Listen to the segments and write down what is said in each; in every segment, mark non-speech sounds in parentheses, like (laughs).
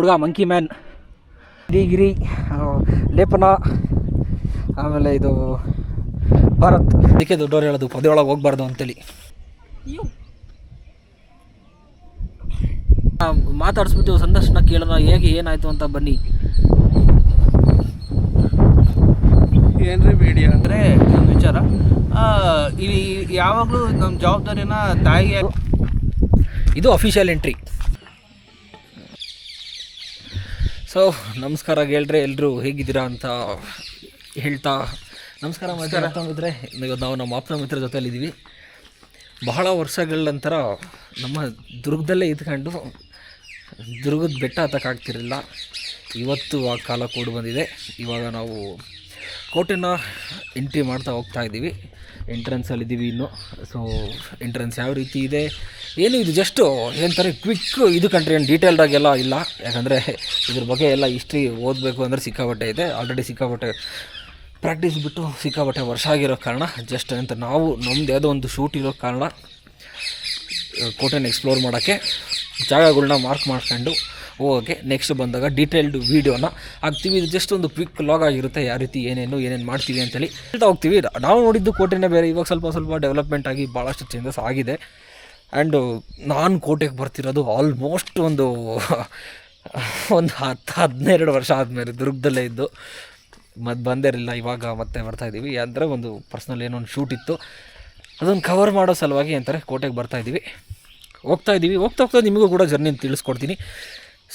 ಹುಡುಗ monkey man ಗಿರಿಗಿರಿ ಲೇಪನ ಆಮೇಲೆ ಇದು ಭಾರತ್. ಅದಕ್ಕೆ ದೊಡ್ಡವ್ರು ಹೇಳೋದು ಪದೇ ಒಳಗೆ ಹೋಗ್ಬಾರ್ದು ಅಂತೇಳಿ. ಮಾತಾಡಿಸ್ಬಿಟ್ಟು ಸಂದರ್ಶನ ಕೇಳೋಣ ಹೇಗೆ ಏನಾಯ್ತು ಅಂತ ಬನ್ನಿ. ಏನ್ರಿ ಬೇಡಿ ಅಂದರೆ ನಮ್ಮ ವಿಚಾರ ಇಲ್ಲಿ ಯಾವಾಗಲೂ ನಮ್ಮ ಜವಾಬ್ದಾರಿನ ತಾಯಿಗೆ ಇದು ಅಫಿಷಿಯಲ್ ಎಂಟ್ರಿ ಸೊ ನಮಸ್ಕಾರ ಹೇಳ್ರೆ ಎಲ್ಲರೂ ಹೇಗಿದ್ದೀರಾ ಅಂತ ಹೇಳ್ತಾ ನಮಸ್ಕಾರ ಮಾತಾಡ್ತಾಮಿದ್ರೆ ನಾವು ನಮ್ಮ ಆಪ್ತ ಮಿತ್ರ ಜೊತೆಯಲ್ಲಿದ್ದೀವಿ. ಬಹಳ ವರ್ಷಗಳ ನಂತರ ನಮ್ಮ ದುರ್ಗದಲ್ಲೇ ಇದ್ಕೊಂಡು ದುರ್ಗದ ಬೆಟ್ಟ ಹತ್ತಕ್ಕಾಗ್ತಿರಲಿಲ್ಲ. ಇವತ್ತು ಆ ಕಾಲ ಕೂಡಿ ಬಂದಿದೆ. ಇವಾಗ ನಾವು ಕೋಟೆನ ಎಂಟ್ರಿ ಮಾಡ್ತಾ ಹೋಗ್ತಾ ಇದ್ದೀವಿ. ಎಂಟ್ರೆನ್ಸಲ್ಲಿದ್ದೀವಿ ಇನ್ನು. ಸೊ ಎಂಟ್ರೆನ್ಸ್ ಯಾವ ರೀತಿ ಇದೆ? ಏನು ಇದು ಜಸ್ಟು ಏನಂತಾರೆ ಕ್ವಿಕ್ ಇದು ಕಂಟ್ರಿ ಏನು ಡೀಟೇಲ್ಡಾಗೆಲ್ಲ ಇಲ್ಲ. ಯಾಕಂದರೆ ಇದ್ರ ಬಗ್ಗೆ ಎಲ್ಲ ಹಿಸ್ಟ್ರಿ ಓದಬೇಕು ಅಂದರೆ ಸಿಕ್ಕಾಪಟ್ಟೆ ಇದೆ. ಆಲ್ರೆಡಿ ಸಿಕ್ಕಾಪಟ್ಟೆ ಪ್ರಾಕ್ಟೀಸ್ ಬಿಟ್ಟು ಸಿಕ್ಕಾಪಟ್ಟೆ ವರ್ಷ ಆಗಿರೋ ಕಾರಣ ಜಸ್ಟ್ ಅಂತ ನಾವು ನಮ್ದು ಯಾವುದೋ ಒಂದು ಶೂಟ್ ಇರೋ ಕಾರಣ, ಕೋಟೆನ ಎಕ್ಸ್ಪ್ಲೋರ್ ಮಾಡೋಕ್ಕೆ ಜಾಗಗಳನ್ನ ಮಾರ್ಕ್ ಮಾಡ್ಕೊಂಡು ಹೋಗೋಕ್ಕೆ ನೆಕ್ಸ್ಟ್ ಬಂದಾಗ ಡೀಟೇಲ್ಡ್ ವೀಡಿಯೋನ ಹಾಕ್ತೀವಿ. ಇದು ಜಸ್ಟ್ ಒಂದು ಕ್ವಿಕ್ ಲಾಗ್ ಆಗಿರುತ್ತೆ. ಯಾವ ರೀತಿ ಏನೇನು ಏನೇನು ಮಾಡ್ತೀವಿ ಅಂತೇಳಿ ಹೇಳ್ತಾ ಹೋಗ್ತೀವಿ. ನಾವು ನೋಡಿದ್ದು ಕೋಟೆನೇ ಬೇರೆ. ಇವಾಗ ಸ್ವಲ್ಪ ಸ್ವಲ್ಪ ಡೆವಲಪ್ಮೆಂಟ್ ಆಗಿ ಭಾಳಷ್ಟು ಚೇಂಜಸ್ ಆಗಿದೆ. ಆ್ಯಂಡು ನಾನು ಕೋಟೆಗೆ ಬರ್ತಿರೋದು ಆಲ್ಮೋಸ್ಟ್ ಒಂದು (laughs) ಒಂದು ಹತ್ತು ಹದಿನೆರಡು ವರ್ಷ ಆದಮೇಲೆ ದುರ್ಗದಲ್ಲೇ ಇದ್ದು. ಮತ್ತು ಬಂದಿರಲಿಲ್ಲ. ಇವಾಗ ಮತ್ತೆ ಬರ್ತಾಯಿದ್ದೀವಿ ಅಂದರೆ ಒಂದು ಪರ್ಸ್ನಲ್ ಏನೋ ಒಂದು ಶೂಟ್ ಇತ್ತು. ಅದನ್ನು ಕವರ್ ಮಾಡೋ ಸಲುವಾಗಿ ಅಂತಾರೆ. ಕೋಟೆಗೆ ಬರ್ತಾಯಿದ್ದೀವಿ ಹೋಗ್ತಾ ಇದ್ದೀವಿ. ಹೋಗ್ತಾ ಹೋಗ್ತಾ ನಿಮಗೂ ಕೂಡ ಜರ್ನಿ ತಿಳಿಸ್ಕೊಡ್ತೀನಿ.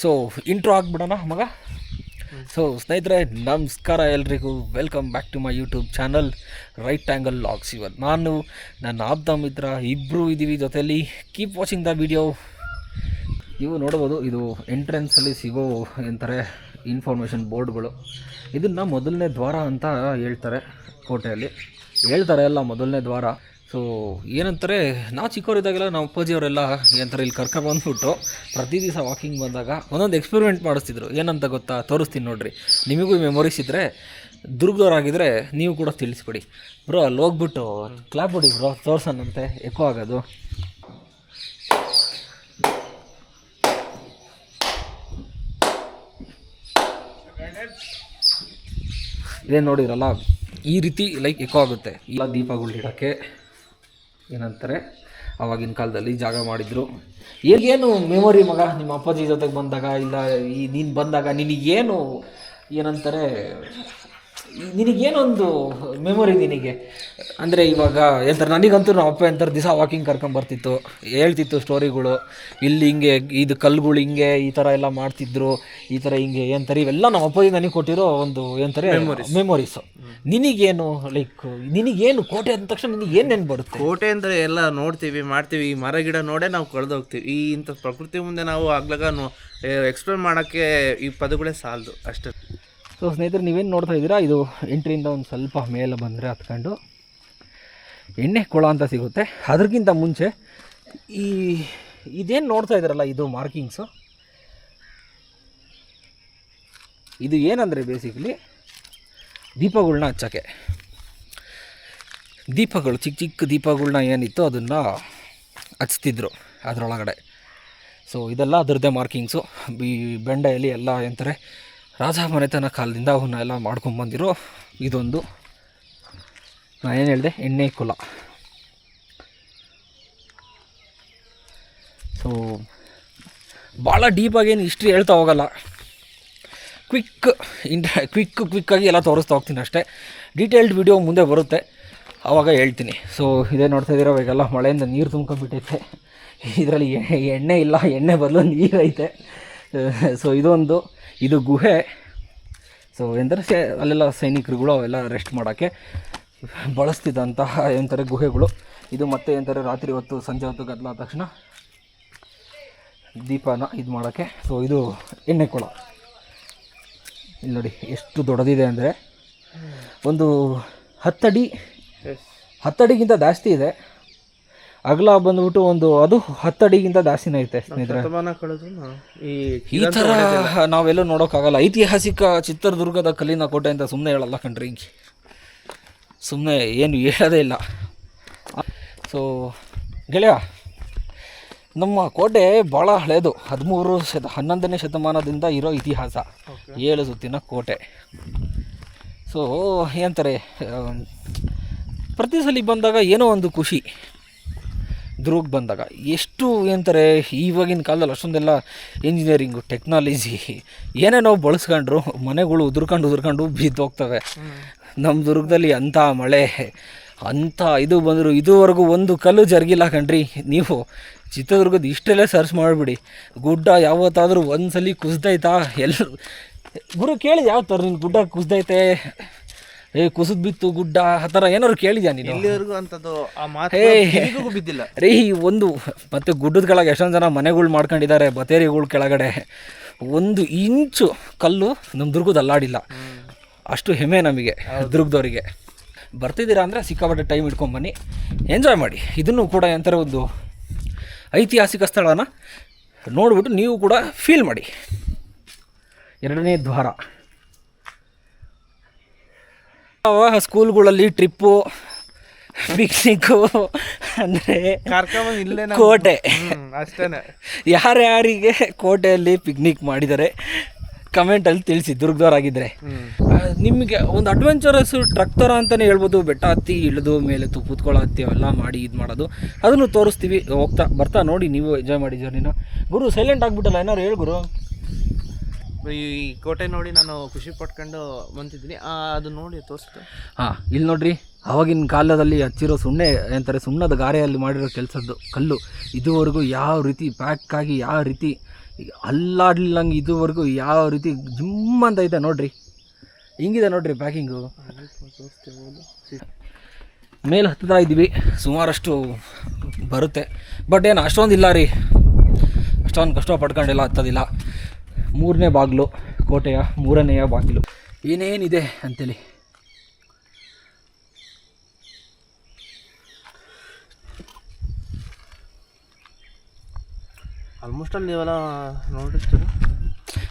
ಸೊ ಇಂಟ್ರೋ ಆಗ್ಬಿಡೋಣ ಮಗ. ಸೊ ಸ್ನೇಹಿತರೆ, ನಮಸ್ಕಾರ ಎಲ್ರಿಗೂ. Welcome back to my YouTube channel right angle logs ಇವತ್ತು ನಾನು, ನನ್ನ ಆಪ್ತ ಮಿತ್ರ ಇಬ್ಬರು ಇದ್ದೀವಿ ಜೊತೆಯಲ್ಲಿ ಕೀಪ್ ವಾಚಿಂಗ್ ದ ವಿಡಿಯೋ ಇವು ನೋಡ್ಬೋದು ಇದು ಎಂಟ್ರೆನ್ಸಲ್ಲಿ ಸಿಗೋ ಎಂತಾರೆ ಇನ್ಫಾರ್ಮೇಷನ್ ಬೋರ್ಡ್ಗಳು ಇದನ್ನು ಮೊದಲನೇ ದ್ವಾರ ಅಂತ ಹೇಳ್ತಾರೆ ಕೋಟೆಯಲ್ಲಿ. ಹೇಳ್ತಾರೆ ಎಲ್ಲ ಮೊದಲನೇ ದ್ವಾರ. ಸೊ ಏನಂತಾರೆ, ನಾವು ಚಿಕ್ಕವರಿದ್ದಾಗೆಲ್ಲ ನಮ್ಮ ಅಪ್ಪಾಜಿಯವರೆಲ್ಲ ಏನಂತಾರೆ ಇಲ್ಲಿ ಕರ್ಕೊಂಡ್ಬಂದ್ಬಿಟ್ಟು ಪ್ರತಿ ದಿವಸ ವಾಕಿಂಗ್ ಬಂದಾಗ ಒಂದೊಂದು ಎಕ್ಸ್ಪೆರಿಮೆಂಟ್ ಮಾಡಿಸ್ತಿದ್ರು. ಏನಂತ ಗೊತ್ತಾ? ತೋರಿಸ್ತೀನಿ ನೋಡಿರಿ. ನಿಮಗೂ ಮೆಮೊರೀಸ್ ಇದ್ದರೆ ದುರ್ಗದವರಾಗಿದ್ದರೆ ನೀವು ಕೂಡ ತಿಳಿಸ್ಕೊಡಿ. ಬ್ರೋ ಅಲ್ಲಿ ಹೋಗ್ಬಿಟ್ಟು ಕ್ಲಾಪ್ ಹೊಡಿ ಬ್ರೋ ತೋರ್ಸೋಣಂತೆ ಎಕೋ ಆಗೋದು. ಇದೇನು ನೋಡಿದ್ರಲ್ಲ, ಈ ರೀತಿ ಲೈಕ್ ಎಕೋ ಆಗುತ್ತೆ. ಇಲ್ಲ ದೀಪಗಳು ಇಡೋಕ್ಕೆ ಏನಂತಾರೆ? ಆವಾಗಿನ ಕಾಲದಲ್ಲಿ ಜಾಗ ಮಾಡಿದ್ರು. ಏನು ಮೆಮೊರಿ ಮಗ? ನಿಮ್ಮ ಅಪ್ಪಾಜಿ ಜೊತೆಗೆ ಬಂದಾಗ ಇಲ್ಲ, ಈ ನೀನು ಬಂದಾಗ ನಿನಗೇನು ಏನಂತಾರೆ ನಿನಗೇನೊಂದು ಮೆಮೊರಿ ನಿನಗೆ? ಅಂದರೆ ಇವಾಗ ಹೇಳ್ತಾರೆ ನನಗಂತೂ ನಮ್ಮ ಅಪ್ಪ ಎಂತಾರೆ ದಿವಸ ವಾಕಿಂಗ್ ಕರ್ಕೊಂಬರ್ತಿತ್ತು ಹೇಳ್ತಿತ್ತು ಸ್ಟೋರಿಗಳು ಇಲ್ಲಿ ಹಿಂಗೆ ಇದು ಕಲ್ಲುಗಳು ಹಿಂಗೆ ಈ ಥರ ಎಲ್ಲ ಮಾಡ್ತಿದ್ರು ಈ ಥರ ಹಿಂಗೆ ಏನಂತಾರೆ ಇವೆಲ್ಲ ನಮ್ಮ ಅಪ್ಪಾಜಿ ನನಗೆ ಕೊಟ್ಟಿರೋ ಒಂದು ಏನಂತಾರೆ ಮೆಮೊರೀಸು ನಿನಗೇನು ಲೈಕ್ ನಿನಗೇನು ಕೋಟೆ ಅಂದ ತಕ್ಷಣ ನಿನಗೆ ಏನು ನೆನ್ಪು ಬರುತ್ತೆ? ಕೋಟೆ ಅಂದರೆ ಎಲ್ಲ ನೋಡ್ತೀವಿ ಮಾಡ್ತೀವಿ. ಈ ಮರ ಗಿಡ ನೋಡೇ ನಾವು ಕಳೆದೋಗ್ತೀವಿ. ಈ ಇಂಥ ಪ್ರಕೃತಿ ಮುಂದೆ ನಾವು ಆಗ್ಲಾಗ ಎಕ್ಸ್ಪ್ಲೇನ್ ಮಾಡೋಕ್ಕೆ ಈ ಪದಗಳೇ ಸಾಲದು ಅಷ್ಟೇ. ಸೊ ಸ್ನೇಹಿತರೆ, ನೀವೇನು ನೋಡ್ತಾ ಇದ್ದೀರಾ? ಇದು ಎಂಟ್ರಿಯಿಂದ ಒಂದು ಸ್ವಲ್ಪ ಮೇಲೆ ಬಂದರೆ ಹತ್ಕೊಂಡು ಎಣ್ಣೆ ಕೊಳ ಅಂತ ಸಿಗುತ್ತೆ. ಅದಕ್ಕಿಂತ ಮುಂಚೆ ಈ ಇದೇನು ನೋಡ್ತಾ ಇದ್ದಾರಲ್ಲ, ಇದು ಮಾರ್ಕಿಂಗ್ಸು? ಇದು ಏನಂದರೆ ಬೇಸಿಕಲಿ ದೀಪಗಳನ್ನ ಹಚ್ಚೋಕ್ಕೆ. ದೀಪಗಳು, ಚಿಕ್ಕ ಚಿಕ್ಕ ದೀಪಗಳನ್ನ ಏನಿತ್ತು ಅದನ್ನು ಹಚ್ತಿದ್ರು ಅದರೊಳಗಡೆ. ಸೊ ಇದೆಲ್ಲ ಅದರದ್ದೇ ಮಾರ್ಕಿಂಗ್ಸು. ಈ ಬೆಂಡೆಯಲ್ಲಿ ಎಲ್ಲ ಎಂತಾರೆ ರಾಜ ಮನೆತನ ಕಾಲದಿಂದ ಅವನ್ನ ಎಲ್ಲ ಮಾಡ್ಕೊಂಬಂದಿರೋ ಇದೊಂದು. ನಾನು ಏನು ಹೇಳಿದೆ? ಎಣ್ಣೆ ಕುಲ. ಸೊ ಭಾಳ ಡೀಪಾಗಿ ಏನು ಹಿಸ್ಟ್ರಿ ಹೇಳ್ತಾ ಹೋಗಲ್ಲ. ಕ್ವಿಕ್ ಇಂಟ ಕ್ವಿಕ್ ಕ್ವಿಕ್ಕಾಗಿ ಎಲ್ಲ ತೋರಿಸ್ತಾ ಹೋಗ್ತೀನಿ ಅಷ್ಟೇ. ಡೀಟೇಲ್ಡ್ ವಿಡಿಯೋ ಮುಂದೆ ಬರುತ್ತೆ. ಆವಾಗ ಹೇಳ್ತೀನಿ. ಸೊ ಇದೇ ನೋಡ್ತಾ ಇದ್ದೀರೋ, ಇವಾಗೆಲ್ಲ ಮಳೆಯಿಂದ ನೀರು ತುಂಬ್ಕೊಂಡ್ಬಿಟ್ಟೈತೆ. ಇದರಲ್ಲಿ ಎಣ್ಣೆ ಇಲ್ಲ, ಎಣ್ಣೆ ಬದಲು ನೀರೈತೆ. ಸೊ ಇದೊಂದು. ಇದು ಗುಹೆ. ಸೊ ಎಂದರೆ ಸೇ ಅಲ್ಲೆಲ್ಲ ಸೈನಿಕರುಗಳು ಅವೆಲ್ಲ ರೆಸ್ಟ್ ಮಾಡೋಕ್ಕೆ ಬಳಸ್ತಿದ್ದಂತಹ ಏನಂತಾರೆ ಗುಹೆಗಳು. ಇದು ಮತ್ತೆ ಏನಂತಾರೆ ರಾತ್ರಿ ಹೊತ್ತು ಸಂಜೆ ಹೊತ್ತು ಗದ್ದಲಾದ ತಕ್ಷಣ ದೀಪನ ಇದು ಮಾಡೋಕ್ಕೆ. ಸೊ ಇದು ಎಣ್ಣೆ ಕೊಳ. ಇಲ್ಲಿ ನೋಡಿ ಎಷ್ಟು ದೊಡ್ಡದಿದೆ ಅಂದರೆ ಒಂದು ಹತ್ತಡಿ ಹತ್ತಡಿಗಿಂತ ಜಾಸ್ತಿ ಇದೆ. ಅಗಲ ಬಂದ್ಬಿಟ್ಟು ಒಂದು ಅದು ಹತ್ತಡಿಗಿಂತ ಜಾಸ್ತಿನೇ ಐತೆ ಸ್ನೇಹಿತರೆ. ಈ ಥರ ನಾವೆಲ್ಲೂ ನೋಡೋಕ್ಕಾಗಲ್ಲ. ಐತಿಹಾಸಿಕ ಚಿತ್ರದುರ್ಗದ ಕಲ್ಲಿನ ಕೋಟೆ ಅಂತ ಸುಮ್ಮನೆ ಹೇಳಲ್ಲ ಕಣ್ರಿ ಸುಮ್ಮನೆ ಏನು ಹೇಳೋದೇ ಇಲ್ಲ. ಸೊ ಗೆಳೆಯ ನಮ್ಮ ಕೋಟೆ ಭಾಳ ಹಳೆಯದು ಹದಿಮೂರು ಶತ ಹನ್ನೊಂದನೇ ಶತಮಾನದಿಂದ ಇರೋ ಇತಿಹಾಸ. ಏಳು ಸುತ್ತಿನ ಕೋಟೆ. ಸೊ ಏನಂತಾರೆ ಪ್ರತಿ ಸಲ ಬಂದಾಗ ಏನೋ ಒಂದು ಖುಷಿ. ದುರ್ಗ್ ಬಂದಾಗ ಎಷ್ಟು ಏನಂತಾರೆ ಇವಾಗಿನ ಕಾಲದಲ್ಲಿ ಅಷ್ಟೊಂದೆಲ್ಲ ಇಂಜಿನಿಯರಿಂಗು ಟೆಕ್ನಾಲಜಿ ಏನೇನೋ ಬಳಸ್ಕೊಂಡ್ರು ಮನೆಗಳು ಉದುರ್ಕೊಂಡು ಉದುರ್ಕೊಂಡು ಬಿದ್ದೋಗ್ತವೆ ನಮ್ಮ ದುರ್ಗದಲ್ಲಿ ಅಂಥ ಮಳೆ ಅಂಥ ಇದು ಬಂದರು ಇದುವರೆಗೂ ಒಂದು ಕಲ್ಲು ಜರುಗಿಲ್ಲ ಕಣ್ರಿ. ನೀವು ಚಿತ್ರದುರ್ಗದ ಇಷ್ಟೆಲ್ಲ ಸರ್ಚ್ ಮಾಡಿಬಿಡಿ. ಗುಡ್ಡ ಯಾವತ್ತಾದರೂ ಒಂದು ಸಲ ಕುಸ್ದೈತಾ? ಎಲ್ಲರೂ ಗುರು ಕೇಳಿ ಯಾವ ಥರ ನಿನ್ನ ಗುಡ್ಡ ಕುಸ್ದೈತೆ? ಏ ಕುಸಿದ್ ಬಿತ್ತು ಗುಡ್ಡ ಆ ಥರ ಏನಾದ್ರು ಕೇಳಿದ್ಯಾ ನೀನು? ಇಲ್ಲಿವರೆಗೂ ಅಂತದ್ದು ಆ ಮಾತು ಹೇ. ಕಿವಿಗೂ ಬಿದ್ದಿಲ್ಲ. ರೀ ಒಂದು ಮತ್ತೆ ಗುಡ್ಡದ ಕೆಳಗೆ ಎಷ್ಟೊಂದು ಜನ ಮನೆಗಳು ಮಾಡ್ಕೊಂಡಿದ್ದಾರೆ ಬತೇರಿಗಳು ಕೆಳಗಡೆ. ಒಂದು ಇಂಚು ಕಲ್ಲು ನಮ್ಮ ದುರ್ಗದ ಅಲ್ಲಾಡಿಲ್ಲ ಅಷ್ಟು ಹೆಮ್ಮೆ ನಮಗೆ ದುರ್ಗದವರಿಗೆ. ಬರ್ತಿದ್ದೀರಾ ಅಂದರೆ ಸಿಕ್ಕಾಪಟ್ಟೆ ಟೈಮ್ ಇಟ್ಕೊಂಬನ್ನಿ ಎಂಜಾಯ್ ಮಾಡಿ. ಇದನ್ನು ಕೂಡ ಎಂಥರ ಒಂದು ಐತಿಹಾಸಿಕ ಸ್ಥಳನ ನೋಡ್ಬಿಟ್ಟು ನೀವು ಕೂಡ ಫೀಲ್ ಮಾಡಿ. ಎರಡನೇ ದ್ವಾರ. ಅವಾಗ ಸ್ಕೂಲ್ಗಳಲ್ಲಿ ಟ್ರಿಪ್ಪು ಪಿಕ್ನಿಕ್ಕು ಅಂದರೆ ಕಾರ್ಯಕ್ರಮ ಇಲ್ಲೇ ಕೋಟೆ. ಅಷ್ಟೇ ಯಾರ್ಯಾರಿಗೆ ಕೋಟೆಯಲ್ಲಿ ಪಿಕ್ನಿಕ್ ಮಾಡಿದ್ದಾರೆ ಕಮೆಂಟಲ್ಲಿ ತಿಳಿಸಿ ದುರ್ಗದವರಾಗಿದ್ದರೆ ಆಗಿದ್ರೆ ನಿಮಗೆ ಒಂದು ಅಡ್ವೆಂಚರಸ್ ಟ್ರಕ್ ಥರ ಅಂತಲೇ ಹೇಳ್ಬೋದು ಬೆಟ್ಟ ಹತ್ತಿ ಇಳಿದು ಮೇಲೆ ತು ಕೂತ್ಕೊಳ್ಳೋ ಹತ್ತಿ ಅವೆಲ್ಲ ಮಾಡಿ ಇದು ಮಾಡೋದು. ಅದನ್ನು ತೋರಿಸ್ತೀವಿ. ಹೋಗ್ತಾ ಬರ್ತಾ ನೋಡಿ ನೀವು ಎಂಜಾಯ್ ಮಾಡಿ ಜರ್ನಿನ ಗುರು ಸೈಲೆಂಟ್ ಆಗಿಬಿಟ್ಟಲ್ಲ ಏನಾರು ಹೇಳು ಗುರು. ಈ ಕೋಟೆ ನೋಡಿ ನಾನು ಖುಷಿ ಪಟ್ಕೊಂಡು ಬಂತಿದ್ದೀನಿ ಅದು ನೋಡಿ ತೋರಿಸ್ತು ಹಾಂ, ಇಲ್ಲಿ ನೋಡ್ರಿ ಅವಾಗಿನ ಕಾಲದಲ್ಲಿ ಹಚ್ಚಿರೋ ಸುಣ್ಣೆ ಏನಂತಾರೆ ಸುಣ್ಣದ ಗಾರೆಯಲ್ಲಿ ಮಾಡಿರೋ ಕೆಲಸದ್ದು ಕಲ್ಲು. ಇದುವರೆಗೂ ಯಾವ ರೀತಿ ಪ್ಯಾಕ್ ಆಗಿ ಯಾವ ರೀತಿ ಅಲ್ಲಾಡ್ಲಿಲ್ಲಂಗೆ ಇದುವರೆಗೂ ಯಾವ ರೀತಿ ಜಿಮ್ ಅಂತ ಇದೆ ನೋಡ್ರಿ. ಹಿಂಗಿದೆ ನೋಡ್ರಿ ಪ್ಯಾಕಿಂಗು ಮೇಲೆ ಹತ್ತುತ್ತಾ ಇದ್ದೀವಿ. ಸುಮಾರಷ್ಟು ಬರುತ್ತೆ. ಬಟ್ ಏನು ಅಷ್ಟೊಂದು ಇಲ್ಲ ರೀ. ಅಷ್ಟೊಂದು ಕಷ್ಟ ಪಡ್ಕೊಂಡಿಲ್ಲ ಹತ್ತೋದಿಲ್ಲ. ಮೂರನೇ ಬಾಗಿಲು ಕೋಟೆಯ ಮೂರನೆಯ ಬಾಗಿಲು. ಏನೇನಿದೆ ಅಂತೇಳಿ? ಆಲ್ಮೋಸ್ಟ್ ಅಲ್ಲಿ ನೀವೆಲ್ಲ ನೋಡಿರ್ತೀರ?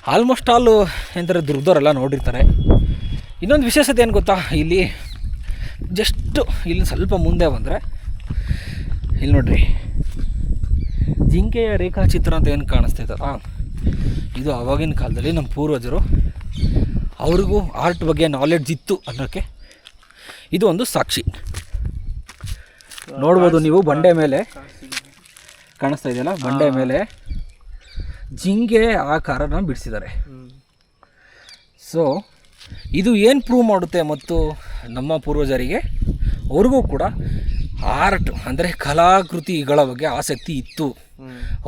ಆಲ್ಮೋಸ್ಟ್ ಆಲ್ ಎಂದರೆ ದುರ್ಗದವರೆಲ್ಲ ನೋಡಿರ್ತಾರೆ. ಇನ್ನೊಂದು ವಿಶೇಷತೆ ಏನು ಗೊತ್ತಾ? ಇಲ್ಲಿ ಜಸ್ಟು ಇಲ್ಲಿ ಸ್ವಲ್ಪ ಮುಂದೆ ಬಂದರೆ ಇಲ್ಲಿ ನೋಡ್ರಿ. ಜಿಂಕೆಯ ರೇಖಾಚಿತ್ರ ಅಂತ ಏನು ಕಾಣಿಸ್ತೈತಲ್ಲ ಇದು ಆವಾಗಿನ ಕಾಲದಲ್ಲಿ ನಮ್ಮ ಪೂರ್ವಜರು ಅವ್ರಿಗೂ ಆರ್ಟ್ ಬಗ್ಗೆ ನಾಲೆಡ್ಜ್ ಇತ್ತು ಅನ್ನೋಕ್ಕೆ ಇದು ಒಂದು ಸಾಕ್ಷಿ. ನೋಡ್ಬೋದು ನೀವು ಬಂಡೆ ಮೇಲೆ. ಕಾಣಿಸ್ತಾ ಇದೆಯಲ್ಲ? ಬಂಡೆ ಮೇಲೆ ಜಿಂಗೆ ಆಕಾರನ ಬಿಡಿಸಿದ್ದಾರೆ. ಸೊ ಇದು ಏನು ಪ್ರೂವ್ ಮಾಡುತ್ತೆ ಮತ್ತು ನಮ್ಮ ಪೂರ್ವಜರಿಗೆ? ಅವ್ರಿಗೂ ಕೂಡ ಆರ್ಟ್ ಅಂದರೆ ಕಲಾಕೃತಿಗಳ ಬಗ್ಗೆ ಆಸಕ್ತಿ ಇತ್ತು.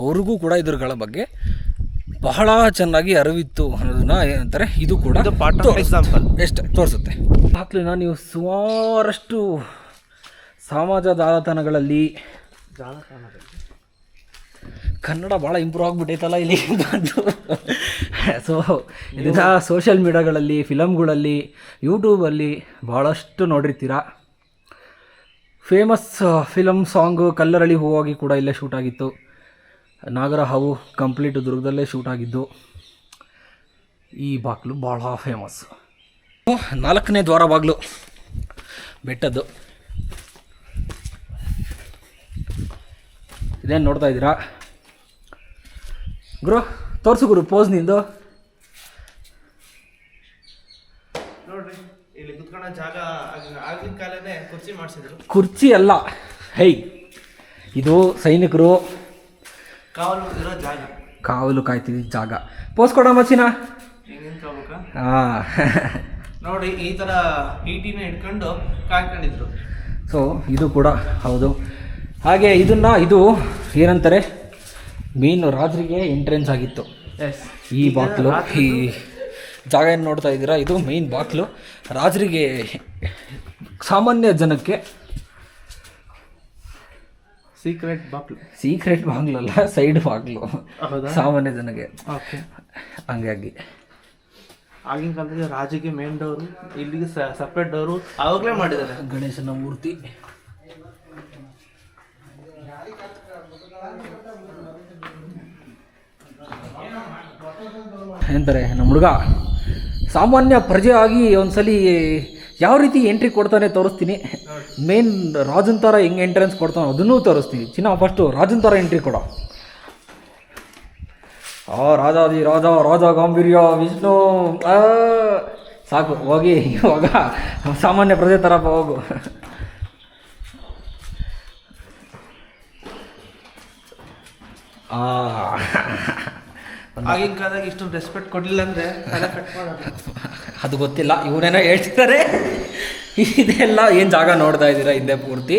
ಅವ್ರಿಗೂ ಕೂಡ ಇದ್ರಗಳ ಬಗ್ಗೆ ಬಹಳ ಚೆನ್ನಾಗಿ ಅರಿವಿತ್ತು ಅನ್ನೋದನ್ನ ಏನಂತಾರೆ ಇದು ಕೂಡ ಎಕ್ಸಾಂಪಲ್ ಎಷ್ಟು ತೋರಿಸುತ್ತೆ? ಮಕ್ಕಳನ್ನ ನೀವು ಸುಮಾರಷ್ಟು ಸಮಾಜ ಜಾಲತಾಣಗಳಲ್ಲಿ ಜಾಲತಾಣದಲ್ಲಿ ಕನ್ನಡ ಭಾಳ ಇಂಪ್ರೂವ್ ಆಗಿಬಿಟ್ಟೈತಲ್ಲ ಇಲ್ಲಿ ಸೊ ಇದನ್ನ ಸೋಷಿಯಲ್ ಮೀಡಿಯಾಗಳಲ್ಲಿ ಫಿಲಮ್ಗಳಲ್ಲಿ ಯೂಟ್ಯೂಬಲ್ಲಿ ಭಾಳಷ್ಟು ನೋಡಿರ್ತೀರ? ಫೇಮಸ್ ಫಿಲಮ್ ಸಾಂಗು ಕಲ್ಲರಳಿ ಹೂವಾಗಿ ಕೂಡ ಇಲ್ಲೇ ಶೂಟ್ ಆಗಿತ್ತು. ನಾಗರ ಹಾವು ಕಂಪ್ಲೀಟ್ ದುರ್ಗದಲ್ಲೇ ಶೂಟ್ ಆಗಿದ್ದು ಈ ಬಾಗಿಲು ಭಾಳ ಫೇಮಸ್ ನಾಲ್ಕನೇ ದ್ವಾರ ಬಾಗಿಲು ಬೆಟ್ಟದ್ದು. ಇದೇನು ನೋಡ್ತಾ ಇದ್ದೀರಾ? ಗುರು ತೋರಿಸು ಗುರು ಪೋಸ್ ನಿಂದು. ನೋಡ್ರಿ ಇಲ್ಲಿ ಕುತ್ಕೊಳ್ಳೋ ಜಾಗ ಆಗಿನ ಆಗಿನ ಕಾಲನೇ ಕುರ್ಚಿ ಮಾಡಿಸಿದ್ರು. ಕುರ್ಚಿ ಅಲ್ಲ ಹೈ ಇದು ಸೈನಿಕರು ಕಾವಲು ಇರೋ ಜಾಗ. ಕಾವಲು ಕಾಯ್ತೀವಿ ಜಾಗ. ಪೋಸ್ ಕೊಡ ಮಚ್ಚಿನ? ಹಾಂ ನೋಡಿ ಈ ತರ ಈಟಿನ ಇಟ್ಕೊಂಡು ಕಾಯ್ಕೊಂಡಿದ್ರು. ಸೊ ಇದು ಕೂಡ ಹೌದು. ಹಾಗೆ ಇದನ್ನು ಇದು ಏನಂತಾರೆ? ಮೇನ್ ರಾಜರಿಗೆ ಎಂಟ್ರೆನ್ಸ್ ಆಗಿತ್ತು. ಎಸ್ ಈ ಬಾಕ್ಲು ಈ ಜಾಗ ಏನು ನೋಡ್ತಾ ಇದ್ದೀರಾ ಇದು ಮೇನ್ ಬಾಕ್ಲು. ರಾಜರಿಗೆ ಸಾಮಾನ್ಯ ಜನಕ್ಕೆ ಸೀಕ್ರೆಟ್ ಬಾಗ್ಲು. ಸೀಕ್ರೆಟ್ ಬಾಗ್ಲಲ್ಲ ಸೈಡ್ ಬಾಗ್ಲು. ಸಾಮಾನ್ಯ ಜನಗೆ. ಹಂಗಾಗಿ. ಆಗಿನ ಕಾಲದಲ್ಲಿ ರಾಜಕೀಯ ಮೇನ್ ಡೋರು ಇಲ್ಲಿಗೆ ಸಪ್ರೇಟ್ ಡೋರು ಆವಾಗಲೇ ಮಾಡಿದ್ದಾರೆ. ಗಣೇಶನ ಮೂರ್ತಿ. ಎಂತಾರೆ ನಮ್ಮ ಹುಡುಗ. ಸಾಮಾನ್ಯ ಪ್ರಜೆ ಆಗಿ ಒಂದ್ಸಲಿ ಯಾವ ರೀತಿ ಎಂಟ್ರಿ ಕೊಡ್ತಾನೆ ತೋರಿಸ್ತೀನಿ. ಮೇನ್ ರಾಜನ್ ಥರ ಹೆಂಗೆ ಎಂಟ್ರೆನ್ಸ್ ಕೊಡ್ತಾನೋ ಅದನ್ನೂ ತೋರಿಸ್ತೀನಿ. ಚಿನ್ನ ಫಸ್ಟು ರಾಜನ್ ಥರ ಎಂಟ್ರಿ ಕೊಡೋ. ಆ ರಾಜಾದಿ ರಾಜ ರಾಜ ಗಾಂಭೀರ್ಯ ವಿಷ್ಣು ಆ, ಸಾಕು ಹೋಗಿ ಇವಾಗ ಸಾಮಾನ್ಯ ಪ್ರಜೆ ಥರ ಹೋಗು. ಆ ಆಗಿನ ಕಾಲದಾಗ ಇಷ್ಟು ರೆಸ್ಪೆಕ್ಟ್ ಕೊಡಲಿಲ್ಲ ಅಂದರೆ ಅದು ಗೊತ್ತಿಲ್ಲ ಇವನೇನೋ ಹೇಳ್ತಿದ್ದಾರೆ. ಇದೆಲ್ಲ ಏನು ಜಾಗ ನೋಡ್ತಾ ಇದ್ದೀರಾ? ಹಿಂದೆ ಪೂರ್ತಿ.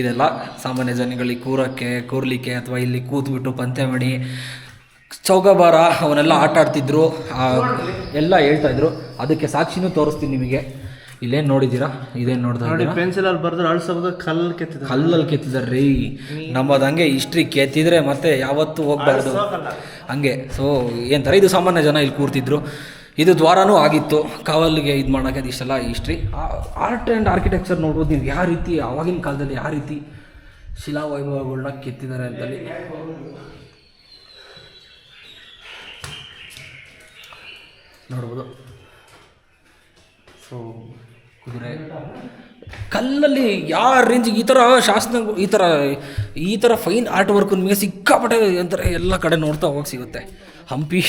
ಇದೆಲ್ಲ ಸಾಮಾನ್ಯ ಜನಗಳಿಗೆ ಕೂರಕ್ಕೆ ಕೂರ್ಲಿಕ್ಕೆ ಅಥವಾ ಇಲ್ಲಿ ಕೂತ್ಬಿಟ್ಟು ಪಂತೆ ಮಾಡಿ ಚೌಕಬಾರ ಅವನ್ನೆಲ್ಲ ಆಟ ಆಡ್ತಿದ್ರು ಎಲ್ಲ ಹೇಳ್ತಾ ಇದ್ರು. ಅದಕ್ಕೆ ಸಾಕ್ಷಿನೂ ತೋರಿಸ್ತೀನಿ ನಿಮಗೆ. ಇಲ್ಲೇನು ನೋಡಿದ್ದೀರಾ? ಇದೇನು ನೋಡ್ತಾ ನೋಡಿ ಇದ್ದೀರಾ? ಪೆನ್ಸಿಲಲ್ಲಿ ಬರೆದ್ರೆ ಅಳ್ಸೋದು ಕಲ್ಲು ಕೆತ್ತಿದ ಕಲ್ಲಲ್ಲಿ ಕೆತ್ತಿದ್ದಾರೆ ರೀ. ನಮ್ಮದು ಹಂಗೆ ಹಿಸ್ಟ್ರಿ ಕೆತ್ತಿದ್ರೆ ಮತ್ತೆ ಯಾವತ್ತೂ ಹೋಗ್ಬಾರ್ದು. ಹಂಗೆ ಸೊ ಏನ್ ಥರ ಇದು ಸಾಮಾನ್ಯ ಜನ ಇಲ್ಲಿ ಕೂರ್ತಿದ್ರು. ಇದು ದ್ವಾರನೂ ಆಗಿತ್ತು. ಕಾವಲಿಗೆ ಇದು ಮಾಡೋಕ್ಕೆ ಇಷ್ಟೆಲ್ಲ ಹಿಸ್ಟ್ರಿ ಆರ್ಟ್ ಆ್ಯಂಡ್ ಆರ್ಕಿಟೆಕ್ಚರ್ ನೋಡ್ಬೋದು ನೀವು ಯಾವ ರೀತಿ ಆವಾಗಿನ ಕಾಲದಲ್ಲಿ ಯಾವ ರೀತಿ ಶಿಲಾ ವೈಭವಗಳನ್ನ ಕೆತ್ತಿದ್ದಾರೆ ಅಂತಲ್ಲಿ ನೋಡ್ಬೋದು. ಸೊ ಕುದುರೆ. ಕಲ್ಲಲ್ಲಿ ಯಾರ ರೇಂಜಿಗೆ ಈ ಥರ ಶಾಸನ, ಈ ಥರ ಈ ಥರ ಫೈನ್ ಆರ್ಟ್ ವರ್ಕ್ ನಿಮಗೆ ಸಿಕ್ಕಾಪಟ್ಟೆ ಅಂತಾರೆ, ಎಲ್ಲ ಕಡೆ ನೋಡ್ತಾ ಹೋಗಿ ಸಿಗುತ್ತೆ. ಹಂಪಿ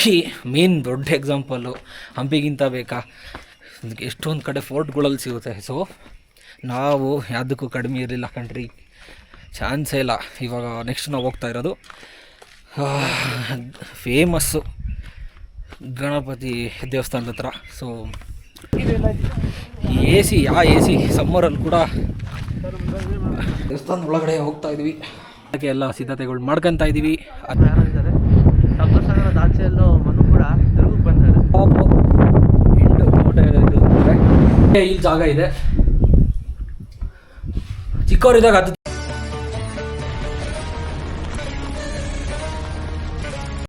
ಮೇನ್ ದೊಡ್ಡ ಎಕ್ಸಾಂಪಲ್ಲು ಹಂಪಿಗಿಂತ ಬೇಕಾ? ಎಷ್ಟೊಂದು ಕಡೆ ಫೋರ್ಟ್ಗಳಲ್ಲಿ ಸಿಗುತ್ತೆ. ಸೊ ನಾವು ಯಾವುದಕ್ಕೂ ಕಡಿಮೆ ಇರಲಿಲ್ಲ ಕಂಟ್ರಿ ಚಾನ್ಸೇ ಇಲ್ಲ. ಇವಾಗ ನೆಕ್ಸ್ಟ್ ನಾವು ಹೋಗ್ತಾ ಇರೋದು ಫೇಮಸ್ಸು ಗಣಪತಿ ದೇವಸ್ಥಾನದ ಹತ್ರ. ಸೊ ಎ ಸಿ ಆ ಎ ಸಿ ಸಮ್ಮರಲ್ಲಿ ಕೂಡ ದೇವಸ್ಥಾನದ ಒಳಗಡೆ ಹೋಗ್ತಾ ಇದ್ವಿ. ಅದಕ್ಕೆ ಎಲ್ಲ ಸಿದ್ಧತೆಗಳು ಮಾಡ್ಕೊತಾ ಇದ್ದೀವಿ. ಅದು ಯಾರೋ ಇದ್ದಾರೆ ಮನು ಕೂಡ ತಿರುಗಿ ಬಂದಿದ್ದಾರೆ ಪಾಪು ಹಿಂಡು ಕೋಟೆ ಇದು ಇಲ್ಲಿ ಜಾಗ ಇದೆ. ಚಿಕ್ಕವರಿದ್ದಾಗ ಅದು